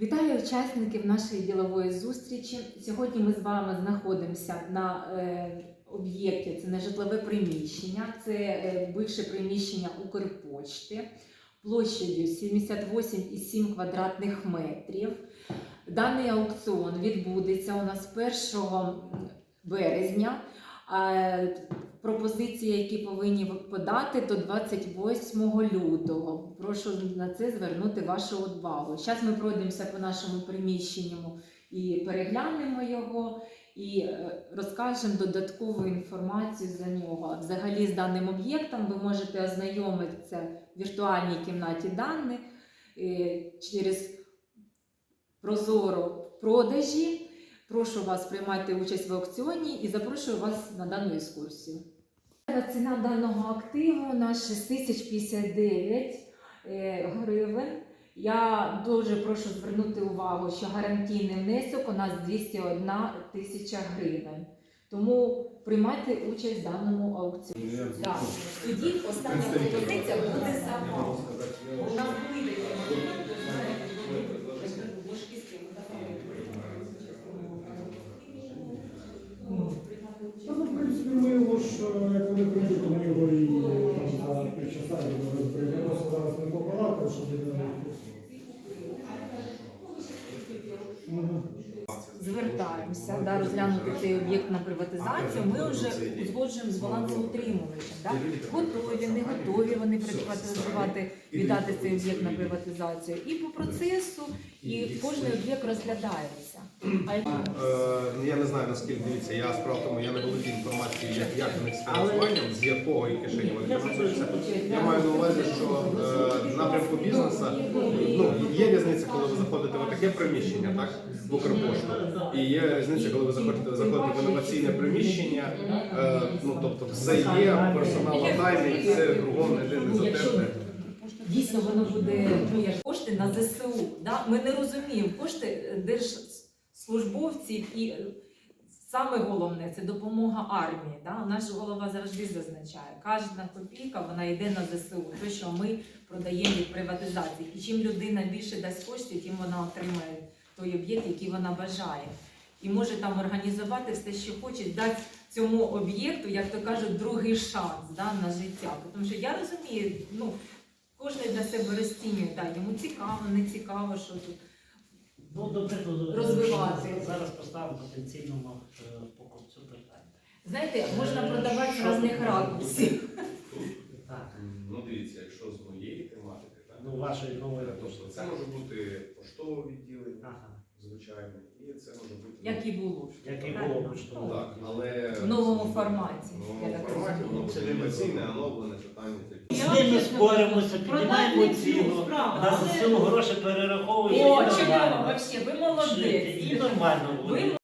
Вітаю учасників нашої ділової зустрічі. Сьогодні ми з вами знаходимося на е, об'єкті. Це нежитлове приміщення, це е, бивше приміщення Укрпочти площадю 78,7 квадратних метрів. Даний аукціон відбудеться у нас 1 березня. Пропозиції, які повинні подати до 28 лютого. Прошу на це звернути вашу увагу. Зараз ми пройдемося по нашому приміщенню і переглянемо його, і е, розкажемо додаткову інформацію за нього. Взагалі, з даним об'єктом ви можете ознайомитися в віртуальній кімнаті даних е, через Прозоро продажі. Прошу вас приймати участь в аукціоні і запрошую вас на дану екскурсію. Ціна даного активу у нас 6059 е, гривень. Я дуже прошу звернути увагу, що гарантійний внесок у нас 201 тисяча гривень. Тому приймайте участь в даному аукціоні. Тоді остання пропозиція буде за е, як то ми його і там за його розберемо. Зараз не побалакали, щоб не Мгм. Звертаємося да, розглянути цей об'єкт на приватизацію, ми вже узгоджуємо з балансоутримувачем. Да? Готові, не готові вони приватизувати, віддати цей об'єкт на приватизацію. І по процесу, і кожен об'єкт розглядається. А як- Е, я не знаю наскільки дивіться, я справа в тому, я не володію інформацією, як, як них з фінансуванням, з якого і кишені вони фінансуються. Я маю на увазі, що е, напрямку бізнесу ну, є різниця, коли ви заходите в таке приміщення, так, в Укрпошту, і є різниця, коли ви заходите, заходите в інноваційне приміщення, е, ну тобто все є, персонал тайний, все кругом не, не затерте. Дійсно, воно буде ну, як кошти на ЗСУ. Да? Ми не розуміємо кошти держслужбовців і е, саме головне це допомога армії. Да? Наш голова завжди зазначає, кожна копійка вона йде на ЗСУ, те, що ми продаємо від приватизації. І чим людина більше дасть коштів, тим вона отримає той об'єкт, який вона бажає. І може там організувати все, що хоче, дати цьому об'єкту, як то кажуть, другий шанс да, на життя. Тому що я розумію, ну, кожен для себе розцінює, да, йому цікаво, не цікаво, що тут. Ну, до прикладу, Розвивати. зараз поставимо потенційному е, покупцю питання. Знаєте, можна продавати з різних ракурсів. Так, Ну дивіться, якщо з моєї тематики, так, ну вашої нової тобто пошти. це може бути поштове відділення. Ага, звичайно, і це може бути Як і було. як і було поштово. так, але В новому форматі. В я новому так форматі розумію. воно буде інноваційне, оновлене питання таке. З ними споримося, піднімаємо ціну, на ЗСУ гроші перераховуємо. О, і чудово, вообще, ви молодець. І нормально буде. Ви